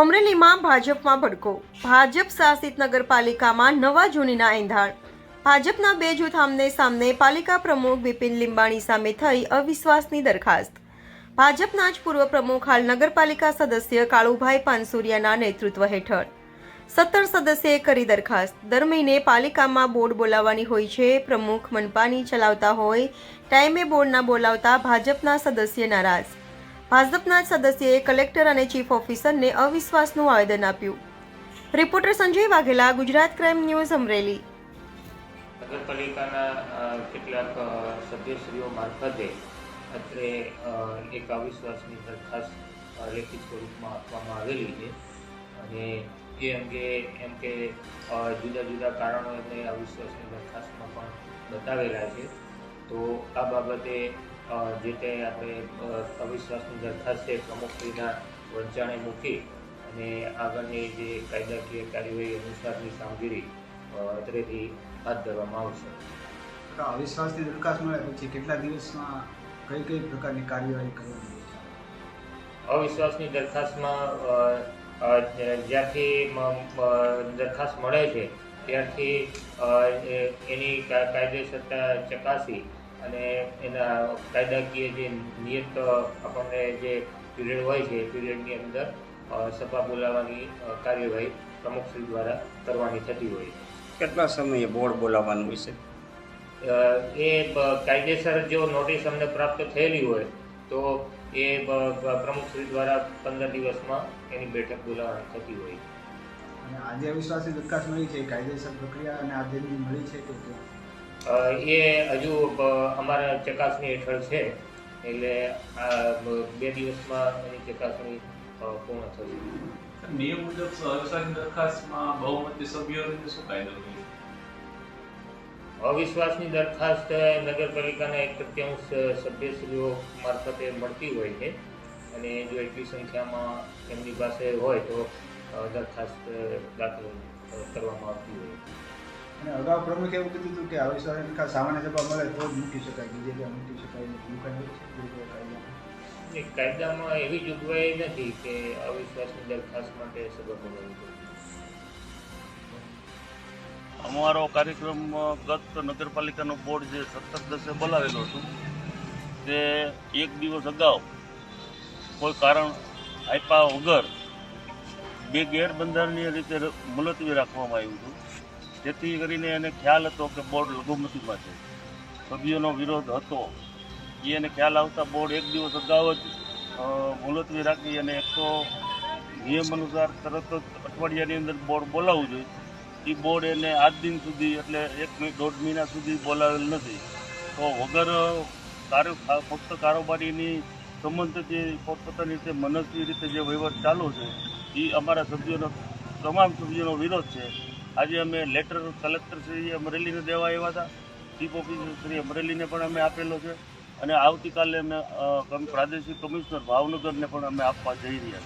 અમરેલીમાં ભાજપમાં ભડકો. ભાજપ શાસિત નગરપાલિકામાં નવા જૂનીના એંધાણ. ભાજપના બે જૂથ આમને સામને પાલિકા પ્રમુખ બિપિન લીંબાણી સામે થઈ અવિશ્વાસની દરખાસ્ત. ભાજપના જ પૂર્વ પ્રમુખ હાલ નગરપાલિકા સદસ્ય કાળુભાઈ પાનસુરિયાના નેતૃત્વ હેઠળ. સત્તર સદસ્યએ કરી દરખાસ્ત. દર મહિને પાલિકામાં બોર્ડ બોલાવવાની હોય છે, પ્રમુખ મનપાની ચલાવતા હોય, ટાઈમે બોર્ડના બોલાવતા ભાજપના સદસ્ય નારાજ. ભાજપના સદસ્યએ કલેક્ટર અને ચીફ ઓફિસરને અવિશ્વાસનું આવેદન આપ્યું. Reporter Sanjay Vaghela, Gujarat crime news, Amreli. નગરપાલિકાના કેટલાક સભ્યશ્રીઓ મારફતે અત્રે એક અવિશ્વાસની દરખાસ્ત લેખિત સ્વરૂપમાં આપવામાં આવેલી છે. અને એ અંગે એમ કે જુદા જુદા કારણો એમને અવિશ્વાસની દરખાસ્તમાં પણ બતાવેલા છે. તો આ બાબતે જે તે આપણે અવિશ્વાસની દરખાસ્ત છે પ્રમુખશ્રીના વંચાણે મૂકી અને આગળની જે કાયદાકીય કાર્યવાહી અનુસારની કામગીરી અત્રેથી હાથ ધરવામાં આવશે. અવિશ્વાસની દરખાસ્ત મળે પછી કેટલા દિવસમાં કઈ કઈ પ્રકારની કાર્યવાહી કરવાની અવિશ્વાસની દરખાસ્તમાં મ- દરખાસ્ત મળે છે ત્યારથી એની કાયદેસરતા ચકાસી અને એના કાયદાકીય જે નિયત આપણને જે પીરિયડ હોય છે એ પીરિયડની અંદર સભા બોલાવવાની કાર્યવાહી પ્રમુખશ્રી દ્વારા કરવાની થતી હોય છે. કેટલા સમયે બોર્ડ બોલાવવાનું હોય છે? એ કાયદેસર જો નોટિસ અમને પ્રાપ્ત થયેલી હોય તો એ પ્રમુખશ્રી દ્વારા પંદર દિવસમાં એની બેઠક બોલાવવાની થતી હોય અને આજે અવિશ્વાસની વિકાસ મળી છે કાયદેસર પ્રક્રિયા અને આજે મળી છે કે એ હજુ અમારા ચકાસણી હેઠળ છે. એટલે આ બે દિવસમાં એની ચકાસણી પૂર્ણ થશે. નિયમ મુજબ દરખાસ્તમાં બહુમતી સભ્યોને શું કાયદો અવિશ્વાસની દરખાસ્ત નગરપાલિકાના એક તૃતીયાંશ સભ્યશ્રીઓ મારફતે મળતી હોય છે. અને જો એટલી સંખ્યામાં એમની પાસે હોય તો દરખાસ્ત દાખલ કરવામાં આવતી હોય. અને અગાઉ પ્રમુખે એવું કીધું હતું કે અવિશ્વાસની દરખાસ્ત સામાન્ય સભા મળે તો જ મૂકી શકાય બીજેપી મૂકી શકાય નહીં. કાયદામાં? એવી જોગવાઈ નથી કે અવિશ્વાસની દરખાસ્ત માટે સભા બોલાવવી અમારો કાર્યક્રમ ગત નગરપાલિકાનો બોર્ડ જે સત્તર દસે બોલાવેલો હતો તે એક દિવસ અગાઉ કોઈ કારણ આપ્યા વગર બે ગેરબંધારણીય રીતે મુલતવી રાખવામાં આવ્યું હતું. જેથી કરીને એને ખ્યાલ હતો કે બોર્ડ લઘુમતીમાં છે. સભ્યોનો વિરોધ હતો. એ એને ખ્યાલ આવતા બોર્ડ એક દિવસ અગાઉ જ મુલતવી રાખી અને એક તો નિયમ અનુસાર તરત જ અઠવાડિયાની અંદર બોર્ડ બોલાવવું જોઈએ. એ બોર્ડ એને આજ દિન સુધી એટલે એક દોઢ મહિના સુધી બોલાવેલ નથી. તો વગર કાર્ય ફક્ત કારોબારીની સંબંધથી પોતપોતાની રીતે મનસ્વી રીતે જે વહીવટ ચાલુ છે એ અમારા સભ્યોનો, તમામ સભ્યોનો વિરોધ છે. આજે અમે લેટર કલેક્ટર શ્રી અમરેલીને દેવા આવ્યા હતા. ચીફ ઓફિસર શ્રી અમરેલીને પણ અમે આપેલો છે. અને આવતીકાલે અમે પ્રાદેશિક કમિશનર ભાવનગરને પણ અમે આપવા જઈ રહ્યા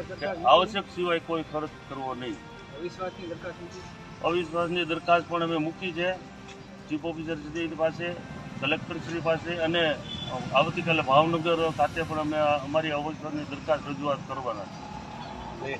છીએ. આવશ્યક સિવાય કોઈ ખર્ચ કરવો નહીં. અવિશ્વાસની દરખાસ્ત મૂકી? અવિશ્વાસની દરખાસ્ત પણ અમે મૂકી છે. ચીફ ઓફિસર શ્રી પાસે કલેક્ટર શ્રી પાસે અને આવતીકાલે ભાવનગર ખાતે પણ અમે અમારી અવિશ્વાસની દરખાસ્ત રજૂઆત કરવાના છે